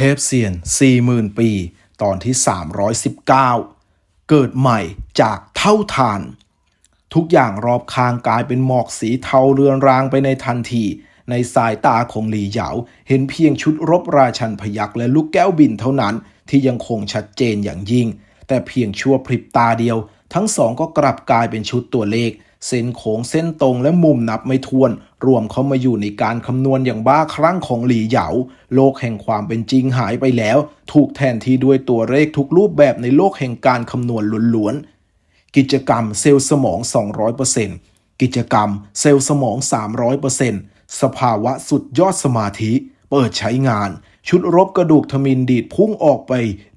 เทพเซียน 40,000 ปี ตอนที่ 319 เกิดใหม่จากเท่าทาน ทุกอย่างรอบข้างกลายเป็นหมอกสีเทาเรือนรางไปในทันที ในสายตาของหลีเหยาเห็นเพียงชุดรบราชันพยักและลูกแก้วบินเท่านั้นที่ยังคงชัดเจนอย่างยิ่ง แต่เพียงชั่วพริบตาเดียว ทั้งสองก็กลับกลายเป็นชุดตัวเลข เส้นโค้งเส้นตรงและมุมนับไม่ถ้วน รวมเข้ามาอยู่ในการคำนวณอย่างบ้าคลั่งของหลีเหยา โลกแห่งความเป็นจริงหายไปแล้ว ถูกแทนที่ด้วยตัวเลขทุกรูปแบบในโลกแห่งการคำนวณล้วนๆ กิจกรรมเซลล์สมอง 200%กิจกรรมเซลล์สมอง 300%สภาวะสุดยอดสมาธิ เปิดใช้งาน ชุดรบกระดูกทมินดีดพุ่งออกไป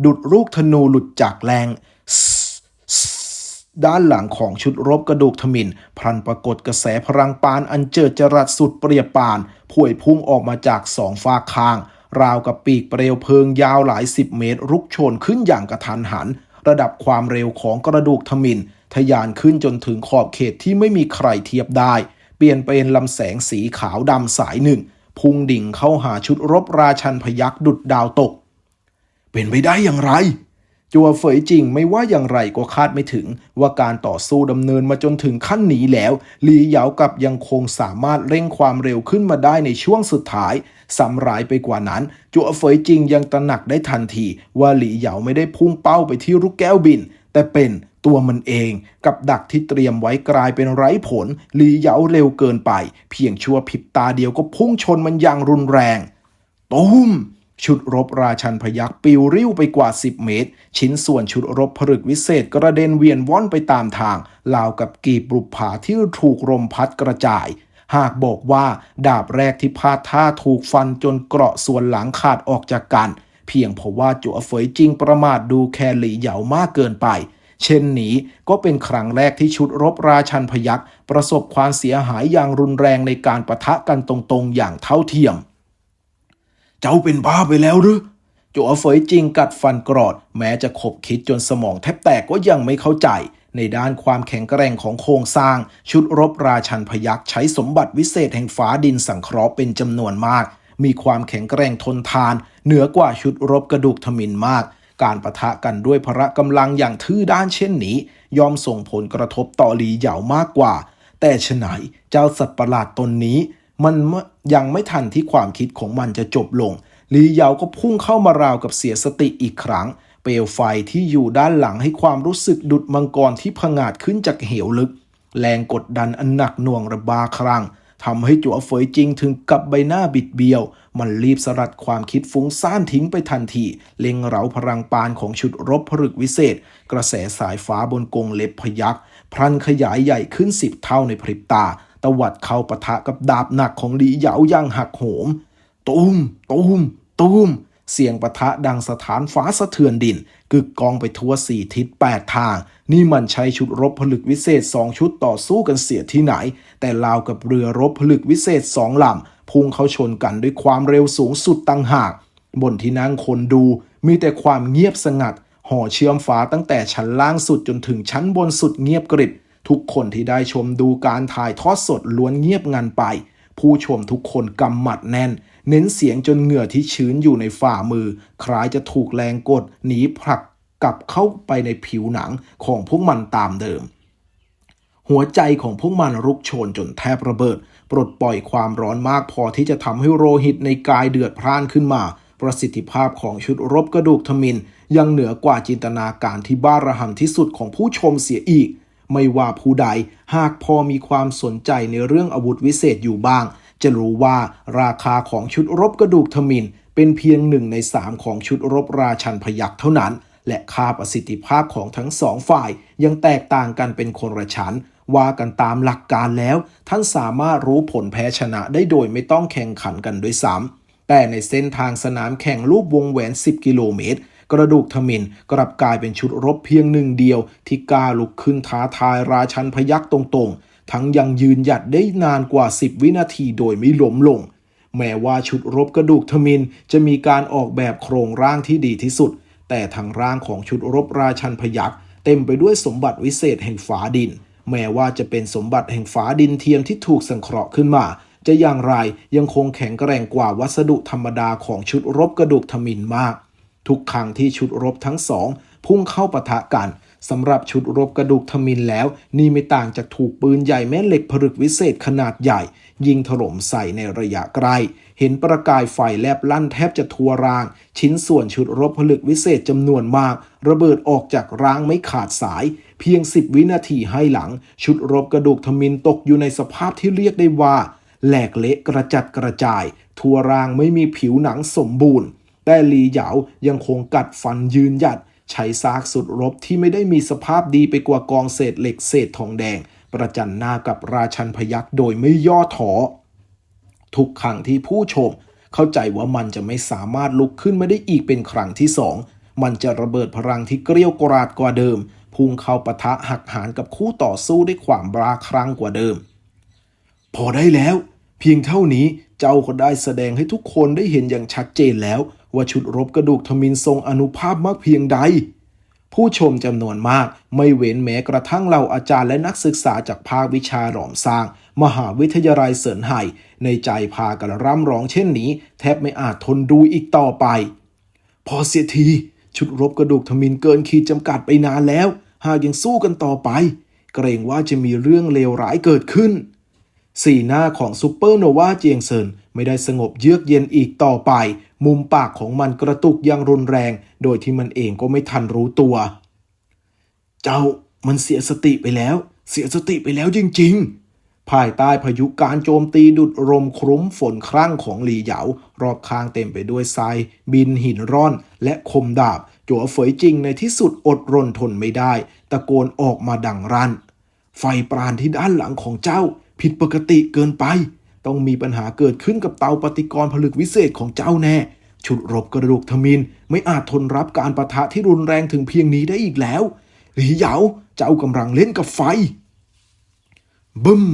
ดุดลูกธนูหลุดจากแรง ด้านหลังของชุดรบกระดูกทมินพลันปรากฏกระแสพลังปานอันเจิดจรัสสุดเปรียบปานพวยพุ่งออกมาจากสองฝากข้าง ราวกับปีกเปลวเพลิงยาวหลายสิบเมตร รุกโชนขึ้นอย่างกระทันหัน ระดับความเร็วของกระดูกทมินทะยานขึ้นจนถึงขอบเขตที่ไม่มีใครเทียบได้ เปลี่ยนเป็นลำแสงสีขาวดำสายหนึ่ง พุ่งดิ่งเข้าหาชุดรบราชันพยักดุดดาวตก เป็นไปได้อย่างไร จัวเฟยจริงไม่ว่าอย่างไรก็คาดไม่ถึง ว่าการต่อสู้ดำเนินมาจนถึงขั้นหนีแล้วหลีเหยากับยังคงสามารถเร่งความเร็วขึ้นมาได้ในช่วงสุดท้ายสำรายไปกว่านั้น จัวเฟยจริงยังตระหนักได้ทันที ว่าหลีเหยาไม่ได้พุ่งเป้าไปที่ลูกแก้วบิน แต่เป็นตัวมันเองกับดักที่เตรียมไว้กลายเป็นไร้ผลหลีเหยาเร็วเกินไป เพียงชั่วพริบตาเดียวก็พุ่งชนมันอย่างรุนแรงตุ้ม ชุดรบราชันพยักปิวริ้วไปกว่า 10 เมตร ชิ้นส่วนชุดรบผลึกวิเศษกระเด็นเวียนว่อนไปตามทางราวกับกีบบุปผาที่ถูกลมพัดกระจาย หากบอกว่าดาบแรกที่พาดท่าถูกฟันจนเกราะส่วนหลังขาดออกจากกัน เพียงเพราะว่าจัวเฟยจริงประมาทดูแคหลีเหยามากเกินไปเช่นนี้ก็เป็นครั้งแรกที่ชุดรบราชันพยักประสบความเสียหายอย่างรุนแรงในการปะทะกันตรงๆ อย่างเท่าเทียม เจ้าเป็นบ้าไปแล้วหรือจัวเฟยจริงกัดฟันกรอด แม้จะขบคิดจนสมองแทบแตกก็ยังไม่เข้าใจ ในด้านความแข็งแกร่งของโครงสร้าง ชุดรบราชันพยักใช้สมบัติวิเศษแห่งฟ้าดินสังเคราะห์เป็นจำนวนมาก มีความแข็งแกร่งทนทาน เหนือกว่าชุดรบกระดูกทมินมาก การประทะกันด้วยพละกำลังอย่างทื่อด้านเช่นนี้ย่อมส่งผลกระทบต่อหลีเหยามากกว่า แต่ฉไหนเจ้าสัตว์ประหลาดตนนี้ มันยังไม่ทันที่ความคิดของมันจะจบลง ลีเยาก็พุ่งเข้ามาราวกับเสียสติอีกครั้ง เปลวไฟที่อยู่ด้านหลังให้ความรู้สึกดุดมังกรที่ผงาดขึ้นจากเหวลึก แรงกดดันอันหนักหน่วงระบาครั้งทำให้จั่วเฟยจริงถึงกับใบหน้าบิดเบี้ยว มันรีบสลัดความคิดฟุ้งซ่านทิ้งไปทันที เล็งเหลาพลังปานของชุดรบผลึกวิเศษ กระแสสายฟ้าบนกงเล็บพยักพลันขยายใหญ่ขึ้นสิบเท่าในพริบตา ตวัดเข้าปะทะกับดาบหนักของหลีเหยาย่างหักโหม ตูม ตูม ตูม เสียงปะทะดังสถานฟ้าสะเทือนดิน กึกกองไปทั่วสี่ทิศแปดทาง นี่มันใช้ชุดรบผลึกวิเศษสองชุดต่อสู้กันเสียที่ไหน แต่ลาวกับเรือรบผลึกวิเศษสองลำพุ่งเข้าชนกันด้วยความเร็วสูงสุดตั้งหาก บนที่นั่งคนดูมีแต่ความเงียบสงัดห่อเชื่อมฟ้าตั้งแต่ชั้นล่างสุดจนถึงชั้นบนสุดเงียบกริบ ทุกคนที่ได้ชมดูการถ่ายทอดสดล้วนเงียบงันไป ผู้ชมทุกคนกำหมัดแน่น เน้นเสียงจนเหงื่อที่ชื้นอยู่ในฝ่ามือ คล้ายจะถูกแรงกดหนีผลักกลับเข้าไปในผิวหนังของพวกมันตามเดิม หัวใจของพวกมันรุกโชนจนแทบระเบิด ปลดปล่อยความร้อนมากพอที่จะทำให้โลหิตในกายเดือดพร่านขึ้นมาประสิทธิภาพของชุดรบกระดูกทมิน ยังเหนือกว่าจินตนาการที่บ้าระห่ำที่สุดของผู้ชมเสียอีก ไม่ว่าผู้ใด หากพอมีความสนใจในเรื่องอาวุธวิเศษอยู่บ้าง จะรู้ว่าราคาของชุดรบกระดูกทมินเป็นเพียงหนึ่งในสามของชุดรบราชันพยักษ์เท่านั้น และค่าประสิทธิภาพของทั้งสองฝ่าย ยังแตกต่างกันเป็นคนละชั้นว่ากันตามหลักการแล้ว ท่านสามารถรู้ผลแพ้ชนะได้โดยไม่ต้องแข่งขันกันด้วยซ้ำแต่ในเส้นทางสนามแข่งรูปวงแหวน 10 กิโลเมตร กระดูกทมินกลับกลายเป็นชุดรบเพียงหนึ่งเดียว ที่กล้าลุกขึ้นท้าทายราชันพยักษ์ตรงๆ ทั้งยังยืนหยัดได้นานกว่า 10 วินาทีโดยไม่ล้มลง แม้ว่าชุดรบกระดูกทมินจะมีการออกแบบโครงร่างที่ดีที่สุด แต่ทางร่างของชุดรบราชันพยักเต็มไปด้วยสมบัติวิเศษแห่งฝาดิน แม้ว่าจะเป็นสมบัติแห่งฝาดินเทียมที่ถูกสังเคราะห์ขึ้นมาจะอย่างไรยังคงแข็งแกร่งกว่าวัสดุธรรมดาของชุดรบกระดูกทมินมาก ทุกครั้งที่ชุดรบทั้งสอง พุ่งเข้าปะทะกันสำหรับชุดรบกระดูกทมินแล้ว นี่ไม่ต่างจากถูกปืนใหญ่แม่เหล็กผลึกวิเศษขนาดใหญ่ ยิงถล่มใส่ในระยะไกล เห็นประกายไฟแลบลั่นแทบจะทัวราง ชิ้นส่วนชุดรบผลึกวิเศษจำนวนมาก ระเบิดออกจากรางไม่ขาดสาย เพียง10วินาทีให้หลัง ชุดรบกระดูกทมินตกอยู่ในสภาพที่เรียกได้ว่า แหลกเละกระจัดกระจาย ทั่วรางไม่มีผิวหนังสมบูรณ์ แต่หลีเหยายังคงกัดฟันยืนหยัดใช้ซากสุดรบที่ไม่ได้มีสภาพดีไปกว่ากองเศษเหล็กเศษทองแดง ประจันหน้ากับราชันพยักษ์โดยไม่ย่อท้อทุกครั้งที่ผู้ชม เข้าใจว่ามันจะไม่สามารถลุกขึ้นมาได้อีกเป็นครั้งที่สองมันจะระเบิดพลังที่เกรี้ยวกราดกว่าเดิม พุ่งเข้าปะทะหักหานกับคู่ต่อสู้ด้วยความบราครั้งกว่าเดิม พอได้แล้ว เพียงเท่านี้เจ้าก็ได้แสดงให้ทุกคนได้เห็นอย่างชัดเจนแล้ว ว่าชุดรบกระดูกทมินทรงอนุภาพมากเพียงใด ผู้ชมจำนวนมากไม่เว้นแม้กระทั่งเหล่าอาจารย์และนักศึกษาจากภาควิชาหลอมสร้าง มหาวิทยาลัยเสินไห่ในใจพากันร่ำร้องเช่นนี้ แทบไม่อาจทนดูอีกต่อไป พอเสียทีชุดรบกระดูกทมินเกินขีดจำกัดไปนานแล้ว หากยังสู้กันต่อไป เกรงว่าจะมีเรื่องเลวร้ายเกิดขึ้น สีหน้าของซูเปอร์โนวาเจียงเซินไม่ได้สงบเยือกเย็นอีกต่อไป มุมปากของมันกระตุกอยังรุนแรง โดยที่มันเองก็ไม่ทันรู้ตัว เจ้ามันเสียสติไปแล้ว เสียสติไปแล้วจริง ๆภายใต้พายุการโจมตีดุดลมครุ้มฝนครั่งของหลีเหยารอบข้างเต็มไปด้วยทรายบินหินร่อน และคมดาบ จัวเฟยจริงในที่สุดอดรนทนไม่ได้ ตะโกนออกมาดังรัน ไฟปราณที่ด้านหลังของเจ้า ผิดปกติเกินไป ต้องมีปัญหาเกิดขึ้นกับเตาปฏิกรณ์ผลึกวิเศษของเจ้าแน่ ชุดรบกระดูกทมินไม่อาจทนรับการประทะที่รุนแรงถึงเพียงนี้ได้อีกแล้วหลีเหยาเจ้ากำลังเล่นกับไฟ บึ้ม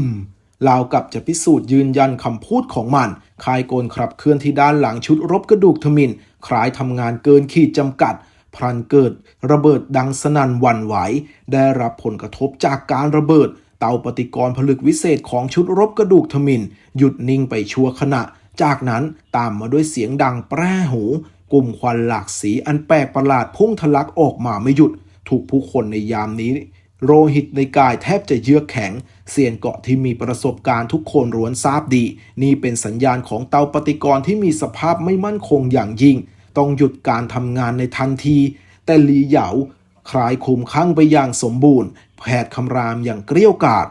ลาวกับจะพิสูจน์ยืนยันคำพูดของมันคายโกนขับเคลื่อนที่ด้านหลังชุดรบกระดูกทมินคล้ายทำงานเกินขีดจำกัด พลันเกิด ระเบิดดังสนั่นวันไหว ได้รับผลกระทบจากการระเบิด เตาปฏิกรณ์ผลึกวิเศษของชุดรบกระดูกทมินหยุดนิ่งไปชั่วขณะ จากนั้นตามมาด้วยเสียงดังแปร่หู กลุ่มควันหลากสีอันแปลกประหลาดพุ่งทะลักออกมาไม่หยุด ถูกผู้คนในยามนี้โลหิตในกายแทบจะเยือกแข็งเซียนเกาะที่มีประสบการณ์ทุกคนร้วนทราบดี นี่เป็นสัญญาณของเตาปฏิกรณ์ที่มีสภาพไม่มั่นคงอย่างยิ่ง ต้องหยุดการทำงานในทันที แต่หลีเหยาคลายคุมข้างไปอย่างสมบูรณ์ แผดคำรามอย่างเกรี้ยวกราด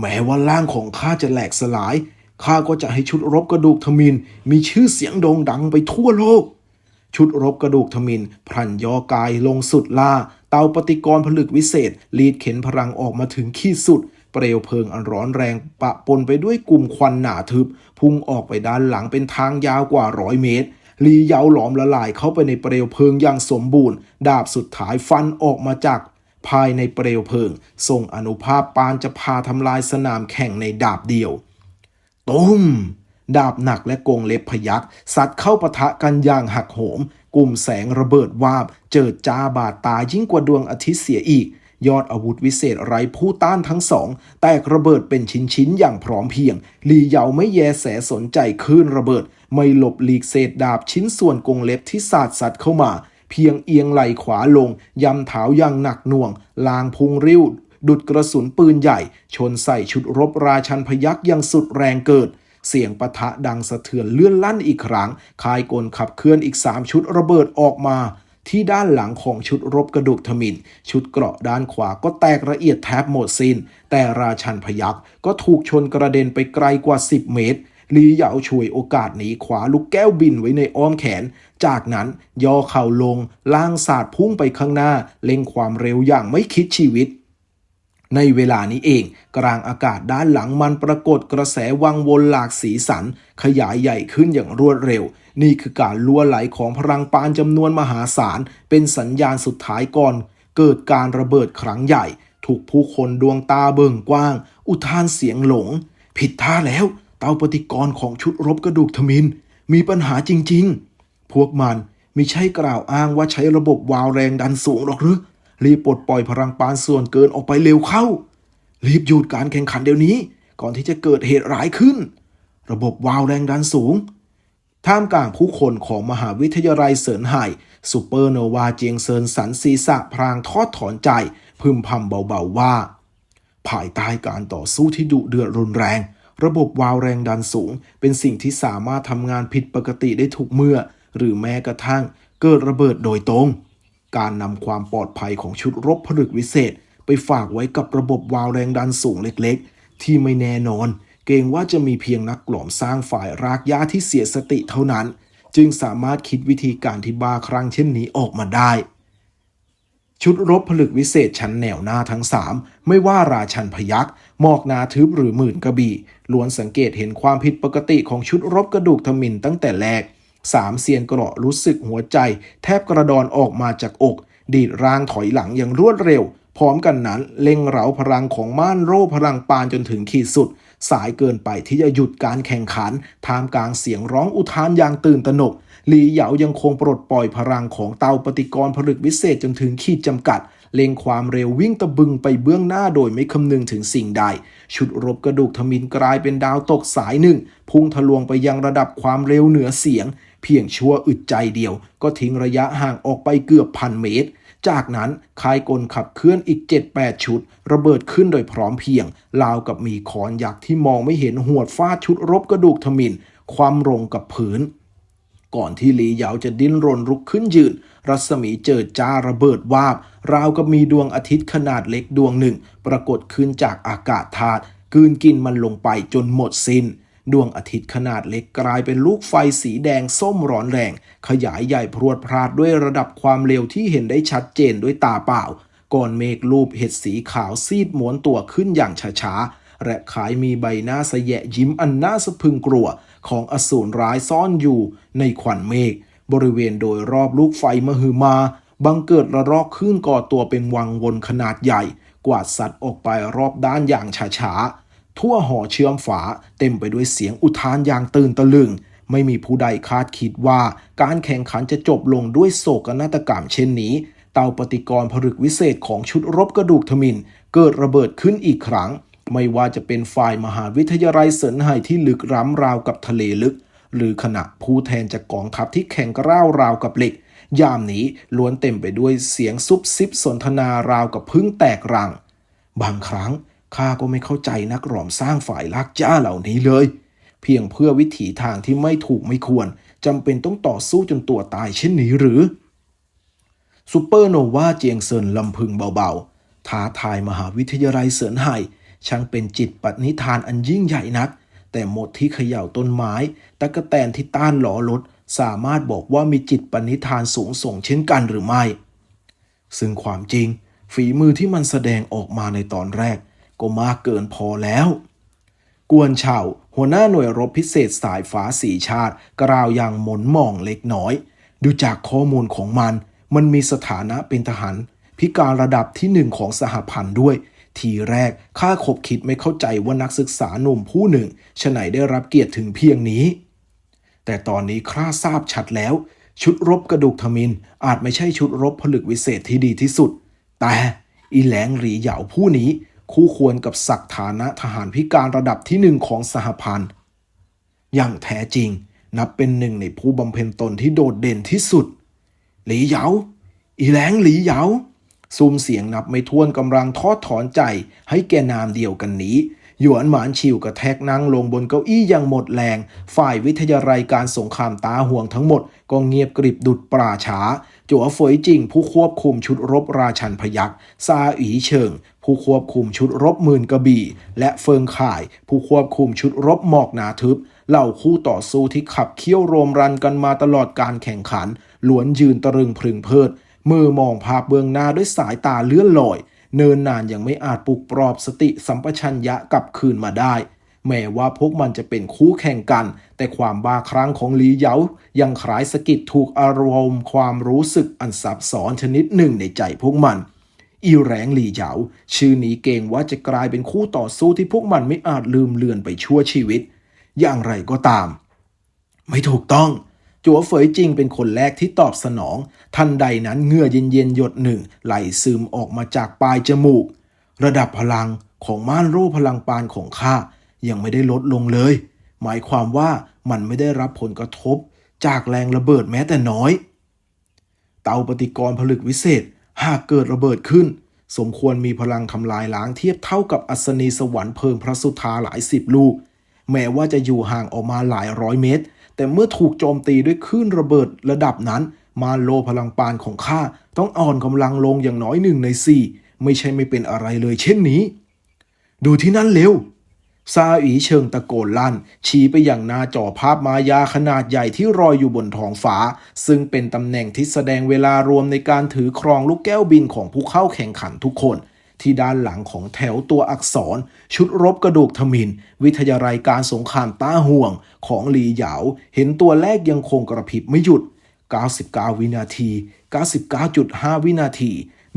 แม้ว่าร่างของข้าจะแหลกสลายข้าก็จะให้ชุดรบกระดูกทมินมีชื่อเสียงโด่งดังไปทั่วโลก ชุดรบกระดูกทมินพลันย่อกายลงสุดล่า เตาปฏิกรผลึกวิเศษลีดเข็นพลังออกมาถึงขีดสุด เปลวเพลิงอันร้อนแรงปะปนไปด้วยกลุ่มควันหนาทึบ พุ่งออกไปด้านหลังเป็นทางยาวกว่าร้อยเมตร ลีเยาหลอมละลายเข้าไปในเปลวเพลิงอย่างสมบูรณ์ ดาบสุดท้ายฟันออกมาจาก ภายในเปลวเพลิงทรงอนุภาพปานจะพาทำลายสนามแข่งในดาบเดียวตุ้มดาบหนักและกงเล็บพยักสัตว์เข้าปะทะกันอย่างหักโหม กลุ่มแสงระเบิดวาบ เจิดจ้าบาดตายิ่งกว่าดวงอาทิตย์เสียอีก ยอดอาวุธวิเศษไร้ผู้ต้านทั้งสอง แตกระเบิดเป็นชิ้นๆ อย่างพร้อมเพียง ลีเหยาไม่แยแสสนใจคลื่นระเบิด ไม่หลบหลีกเศษดาบชิ้นส่วนกงเล็บที่สาดสัตว์เข้ามา เพียงเอียงไหลขวาลง ยำเท้าอย่างหนักหน่วง ลางพุงริ้ว ดุดกระสุนปืนใหญ่ ชนใส่ชุดรบราชันพยักอย่างสุดแรงเกิด เสียงปะทะดังสะเทือนเลื่อนลั่นอีกครั้งคายกลขับเคลื่อนอีกสามชุดระเบิดออกมาที่ด้านหลังของชุดรบกระดูกทมิน ชุดเกราะด้านขวาก็แตกละเอียดแทบหมดสิน้น แต่ราชันพยักก็ถูกชนกระเด็นไปไกลกว่า 10 เมตร ลีเหยาช่วยโอกาสหนีขวาลูกแก้วบินไว้ในอ้อมแขน จากนั้นย่อเข่าลงล่างศาสาดพุ่งไปข้างหน้าเร่งความเร็วอย่างไม่คิดชีวิตในเวลานี้เอง กลางอากาศด้านหลังมันปรากฏกระแสวังวนหลากสีสัน ขยายใหญ่ขึ้นอย่างรวดเร็ว นี่คือการล่วไหลของพลังปานจำนวนมหาศาล เป็นสัญญาณสุดท้ายก่อน เกิดการระเบิดครั้งใหญ่ ถูกผู้คนดวงตาเบิ่งกว้าง อุทานเสียงหลง ผิดท่าแล้วาปฏิกรณ์ของชุดรบกระดูกทมิน มีปัญหาจริงๆ พวกมันไม่ใช่กล่าวอ้างว่าใช้ระบบวาล์วแรงดันสูงหรอกหรือ รีบปลดปล่อยพลังปานส่วนเกินออกไปเร็วเข้า รีบหยุดการแข่งขันเดี๋ยวนี้ ก่อนที่จะเกิดเหตุร้ายขึ้น ระบบวาล์วแรงดันสูง ท่ามกลางผู้คนของมหาวิทยาลัยเซินไห่ซูเปอร์โนวาเจียงเซินสันศีษะพรางทอดถอนใจ พึมพำเบาๆว่า ภายใต้การต่อสู้ที่ดุเดือดรุนแรง ระบบวาล์วแรงดันสูง เป็นสิ่งที่สามารถทำงานผิดปกติได้ทุกเมื่อ หรือแม้กระทั่งเกิดระเบิดโดยตรง การนำความปลอดภัยของชุดรบผลึกวิเศษ ไปฝากไว้กับระบบวาล์วแรงดันสูงเล็กๆ ที่ไม่แน่นอน เกรงว่าจะมีเพียงนักกล่อมสร้างฝ่ายรากหญ้าที่เสียสติเท่านั้น จึงสามารถคิดวิธีการที่บ้าคลั่งเช่นนี้ออกมาได้ชุดรบผลึกวิเศษชั้นแนวหน้าทั้งสามไม่ว่าราชันพยักษ์หมอกนาทึบหรือหมื่นกระบี่ ล้วนสังเกตเห็นความผิดปกติของชุดรบกระดูกทมินตั้งแต่แรกสามเซียนเกราะรู้สึกหัวใจ แทบกระดอนออกมาจากอก ดีดร่างถอยหลังอย่างรวดเร็ว พร้อมกันนั้นเล็งเหราพลังของม่านโร่พลังปานจนถึงขีดสุด สายเกินไปที่จะหยุดการแข่งขันท่ามกลางเสียงร้องอุทานอย่างตื่นตระหนกหลีเหยายังคงปลดปล่อยพลังของเตาปฏิกรณ์ผลึกวิเศษจนถึงขีดจำกัด เล็งความเร็ววิ่งตะบึงไปเบื้องหน้าโดยไม่คำนึงถึงสิ่งใด ชุดรบกระดูกทมินกลายเป็นดาวตกสายหนึ่ง พุ่งทะลวงไปยังระดับความเร็วเหนือเสียง เพียงชั่วอึดใจเดียว ก็ทิ้งระยะห่างออกไปเกือบพันเมตรจากนั้นคายกลขับเคลื่อนอีก 7-8 ชุด ระเบิดขึ้นโดยพร้อมเพียงราวกับมีขอนยักษ์ที่มองไม่เห็นหวดฟาดชุดรบกระดูกทมิน ความลงกับผืน ก่อนที่หลีเหยาจะดิ้นรนลุกขึ้นยืน รัศมีเจิดจ้าระเบิดวาบ ราวกับมีดวงอาทิตย์ขนาดเล็กดวงหนึ่ง ปรากฏขึ้นจากอากาศธาตุกืนกินมันลงไปจนหมดสิน้น ดวงอาทิตย์ขนาดเล็กกลายเป็นลูกไฟสีแดงส้มร้อนแรง ขยายใหญ่พรวดพราดด้วยระดับความเร็วที่เห็นได้ชัดเจนด้วยตาเปล่า ก่อนเมฆรูปเห็ดสีขาวซีดหมวนตัวขึ้นอย่างช้าๆและขายมีใบหน้าสแยะยิ้มอันน่าสะพึงกลัว ของอสูรร้ายซ่อนอยู่ในขวัญเมฆบริเวณโดยรอบลูกไฟมหึมา บังเกิดระลอกคลื่นก่อตัวเป็นวังวนขนาดใหญ่ กวาดสัตว์ออกไปรอบด้านอย่างช้าๆ ทั่วหอเชื่อมฝาเต็มไปด้วยเสียงอุทานอย่างตื่นตะลึง ไม่มีผู้ใดคาดคิดว่า การแข่งขันจะจบลงด้วยโศกนาฏกรรมเช่นนี้ เตาปฏิกรณ์ผลึกวิเศษของชุดรบกระดูกทมินเกิดระเบิดขึ้นอีกครั้ง ไม่ว่าจะเป็นฝ่ายมหาวิทยาลัยเสินไห่ที่ลึกร้ำราวกับทะเลลึก หรือขณะผู้แทนจากกองทัพที่แข่งกร้าวราวกับเหล็ก ยามนี้ล้วนเต็มไปด้วยเสียงซุบซิบสนทนาราวกับพึ่งแตกรัง บางครั้งข้าก็ไม่เข้าใจนักหลอมสร้างฝ่ายลักจ้าเหล่านี้เลย เพียงเพื่อวิถีทางที่ไม่ถูกไม่ควรจำเป็นต้องต่อสู้จนตัวตายเช่นนี้หรือซูเปอร์โนวาเจียงเซินลำพึงเบาๆท้าทายมหาวิทยาลัยเสินไห่ ช่างเป็นจิตปณิธานอันยิ่งใหญ่นัก แต่หมดที่เขย่าต้นไม้ตะกะแตนที่ต้านหลอรถ สามารถบอกว่ามีจิตปณิธานสูงส่งเช่นกันหรือไม่ ซึ่งความจริง ฝีมือที่มันแสดงออกมาในตอนแรก ก็มากเกินพอแล้ว กวนเฉาหัวหน้าหน่วยรบพิเศษสายฟ้าสีชาติ กล่าวอย่างหมนหมองเล็กน้อย ดูจากข้อมูลของมัน มันมีสถานะเป็นทหารพิการระดับที่หนึ่งของสหพันธ์ด้วย ทีแรกข้าขบคิดไม่เข้าใจว่านักศึกษาหนุ่มผู้หนึ่งฉะไหนได้รับเกียรติถึงเพียงนี้ แต่ตอนนี้ข้าทราบชัดแล้ว ชุดรบกระดูกทมินอาจไม่ใช่ชุดรบผลึกวิเศษที่ดีที่สุด แต่อีแหลงหรีเหยาผู้นี้คู่ควรกับศักดิ์ฐานะทหารพิการระดับที่หนึ่งของสหพันธ์อย่างแท้จริงนับเป็นหนึ่งในผู้บำเพ็ญตนที่โดดเด่นที่สุด หลีเหยาอีแหลงหลีเหยา ซุมเสียงนับไม่ถ้วนกำลังทอดถอนใจให้แกนามเดียวกันนี้ หยวนหมานชิวกระแทกนั่งลงบนเก้าอี้อย่างหมดแรง ฝ่ายวิทยาลัยการสงครามตาห่วงทั้งหมด ก็เงียบกริบดุดปราช้าจัวเฟยจิงผู้ควบคุมชุดรบราชันพยักซาอีเฉิง ผู้ควบคุมชุดรบหมื่นกระบี่ และเฟิงข่าย ผู้ควบคุมชุดรบหมอกหนาทึบเหล่าคู่ต่อสู้ที่ขับเคี่ยวโรมรันกันมาตลอดการแข่งขันล้วนยืนตะรึงพึงเพลิด มือมองภาพเบื้องหน้าด้วยสายตาเลื่อนลอย เนินนานยังไม่อาจปลุกปลอบสติสัมปชัญญะกลับคืนมาได้ แม้ว่าพวกมันจะเป็นคู่แข่งกัน แต่ความบ้าคลั่งของหลีเหยายังคล้ายสะกิดถูกอารมณ์ความรู้สึกอันซับซ้อนชนิดหนึ่งในใจพวกมันอีแรงหลีเหยาชื่อนี้เกรงว่าจะกลายเป็นคู่ต่อสู้ที่พวกมันไม่อาจลืมเลือนไปชั่วชีวิต อย่างไรก็ตาม ไม่ถูกต้อง จัวเฟยจริงเป็นคนแรกที่ตอบสนอง ทันใดนั้นเหงื่อเย็นๆหยดหนึ่งไหลซึมออกมาจากปลายจมูก ระดับพลังของม่านรูปพลังปานของข้ายังไม่ได้ลดลงเลย หมายความว่ามันไม่ได้รับผลกระทบ จากแรงระเบิดแม้แต่น้อย เตาปฏิกรณ์ผลึกวิเศษหากเกิดระเบิดขึ้น สมควรมีพลังทำลายล้างเทียบเท่ากับอัศนีสวรรค์เพลิงพระสุธาหลายสิบลูก แม้ว่าจะอยู่ห่างออกมาหลายร้อยเมตร แต่เมื่อถูกโจมตีด้วยคลื่นระเบิดระดับนั้น มาโลพลังปานของข้าต้องอ่อนกำลังลงอย่างน้อยหนึ่งในสี่ไม่ใช่ไม่เป็นอะไรเลยเช่นนี้ ดูที่นั่นเร็วซาอีเชิงตะโกนลั่น ชี้ไปอย่างหน้าจอภาพมายาขนาดใหญ่ที่ลอยอยู่บนท้องฟ้า ซึ่งเป็นตำแหน่งที่แสดงเวลารวมในการถือครองลูกแก้วบินของผู้เข้าแข่งขันทุกคน ที่ด้านหลังของแถวตัวอักษร ชุดรบกระดูกทมิน วิทยารายการสงครามต้าห่วงของหลีเหยา เห็นตัวเลขยังคงกระพริบไม่หยุด 99 วินาที 99.5 วินาที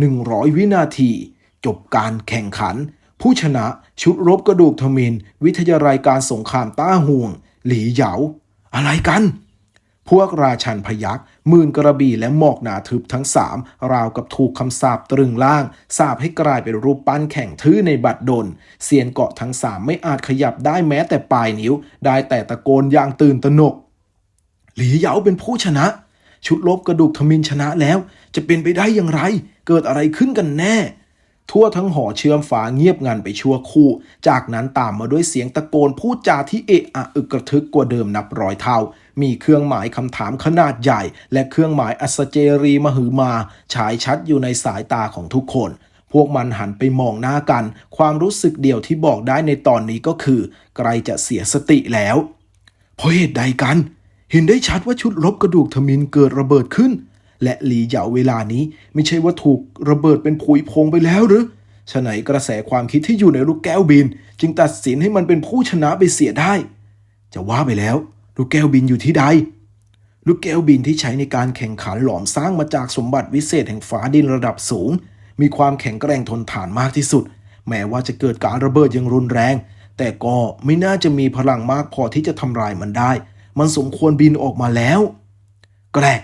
100 วินาที จบการแข่งขัน ผู้ชนะชุดรบกระดูกทมิน วิทยารายการสงครามต้าห่วง หลีเหยา อะไรกัน พวกราชันพยักมื่นกระบี่และหมอกหนาทึบทั้งสามราวกับถูกคำสาปตรึงล่างสาปให้กลายเป็นรูปปั้นแข่งทื่อในบัดดลเซียนเกาะทั้งสามไม่อาจขยับได้แม้แต่ปลายนิ้ว ได้แต่ตะโกนอย่างตื่นตระหนก หลีเหยาเป็นผู้ชนะ ชุดลบกระดูกทมินชนะแล้ว จะเป็นไปได้อย่างไร เกิดอะไรขึ้นกันแน่ทั่วทั้งหอเชื่อมฝาเงียบงันไปชั่วคู่ จากนั้นตามมาด้วยเสียงตะโกนพูดจาที่เอะอะอึกกระทึกกว่าเดิมนับร้อยเท่า มีเครื่องหมายคำถามขนาดใหญ่ และเครื่องหมายอัศเจรีมหือมา ฉายชัดอยู่ในสายตาของทุกคน พวกมันหันไปมองหน้ากัน ความรู้สึกเดียวที่บอกได้ในตอนนี้ก็คือ ใกล้จะเสียสติแล้ว เพราะเหตุใดกัน เห็นได้ชัดว่าชุดลบกระดูกทมินเกิดระเบิดขึ้น และหลีเหยาเวลานี้ไม่ใช่ว่าถูกระเบิดเป็นผุยพงไปแล้วหรือฉะไหนกระแสความคิดที่อยู่ในลูกแก้วบิน จึงตัดสินให้มันเป็นผู้ชนะไปเสียได้ จะว่าไปแล้ว ลูกแก้วบินอยู่ที่ใด ลูกแก้วบินที่ใช้ในการแข่งขันหลอมสร้างมาจากสมบัติวิเศษแห่งฟ้าดินระดับสูง มีความแข็งแกร่งทนทานมากที่สุด แม้ว่าจะเกิดการระเบิดอย่างรุนแรง แต่ก็ไม่น่าจะมีพลังมากพอที่จะทำลายมันได้ มันสมควรบินออกมาแล้ว แกรก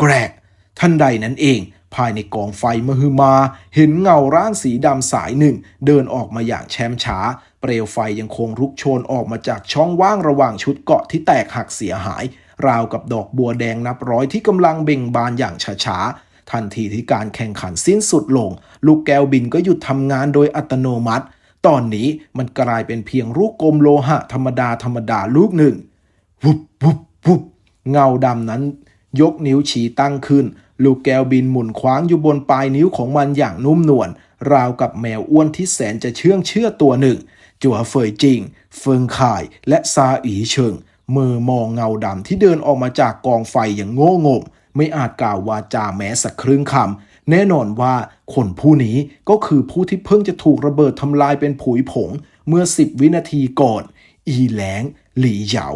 แกรก ท่านใดนั้นเองภายในกองไฟมหึมา เห็นเงาร่างสีดำสายหนึ่ง เดินออกมาอย่างแช่มช้า เปลวไฟยังคงรุกโชนออกมาจากช่องว่างระหว่างชุดเกาะที่แตกหักเสียหาย ราวกับดอกบัวแดงนับร้อยที่กำลังเบ่งบานอย่างช้าๆ ทันทีที่การแข่งขันสิ้นสุดลง ลูกแก้วบินก็หยุดทำงานโดยอัตโนมัติ ตอนนี้มันกลายเป็นเพียงลูกกลมโลหะธรรมดาธรรมดาลูกหนึ่งวุบวุบวุบเงาดำนั้น ยกนิ้วชี้ตั้งขึ้น ลูกแก้วบินหมุนคว้างอยู่บนปลายนิ้วของมันอย่างนุ่มนวลราวกับแมวอ้วนที่แสนจะเชื่องเชื่อตัวหนึ่ง จัวเฟยจิง เฟิงข่าย และซาอีเชิงมือมองเงาดำที่เดินออกมาจากกองไฟอย่างโง่งม ไม่อาจกล่าววาจาแม้สักครึ่งคำแน่นอนว่าคนผู้นี้ก็คือผู้ที่เพิ่งจะถูกระเบิดทำลายเป็นผุยผงเมื่อสิบวินาทีก่อน อีแหลง หลี่เหยา